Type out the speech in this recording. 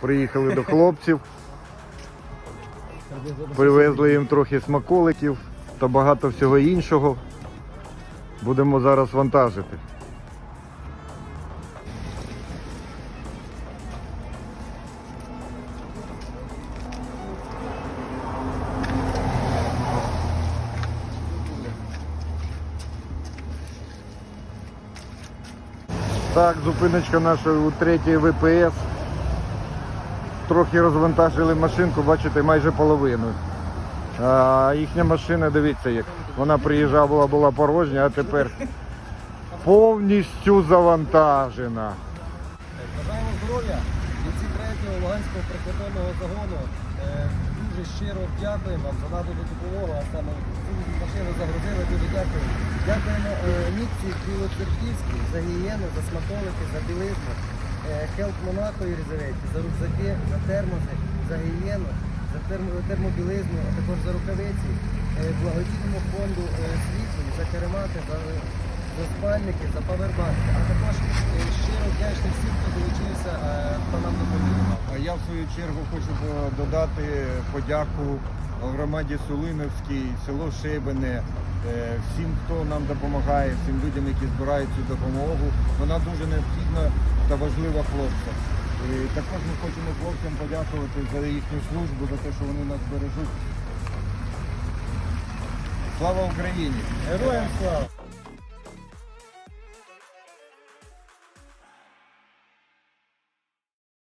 Приїхали до хлопців, привезли їм трохи смаколиків та багато всього іншого. Будемо зараз вантажити. Так, зупиночка наша у третій ВПС. Трохи розвантажили машинку, бачите, майже половину. А їхня машина, дивіться, як вона приїжджала, була, була порожня, а тепер повністю завантажена. Бажаємо здоров'я бійці 3-го Луганського прикордонного загону. Е, Дуже щиро дякуємо вам за надану допомогу, а саме машину загрузили, дуже дякую. Дякуємо е, Мітці Білоцерківській за гігієну, за смаколики, за білизну, Хелп Монако Єлизаветі, за рюкзаки, за термоси, за гігієну, за термо- термобілизну, а також за рукавиці, е, благодійному фонду е, світлі, за керемати, за за спальники, за павербанки, а також е, щиро вдячний всім, хто долучився, е, хто нам допомагав. Я в свою чергу хочу е, додати подяку громаді Сулиновській, село Шибене, е, всім, хто нам допомагає, всім людям, які збирають цю допомогу. Вона дуже необхідна та важлива хлопцям. І також ми хочемо хлопцям подякувати за їхню службу, за те, що вони нас бережуть. Слава Україні! Героям слава!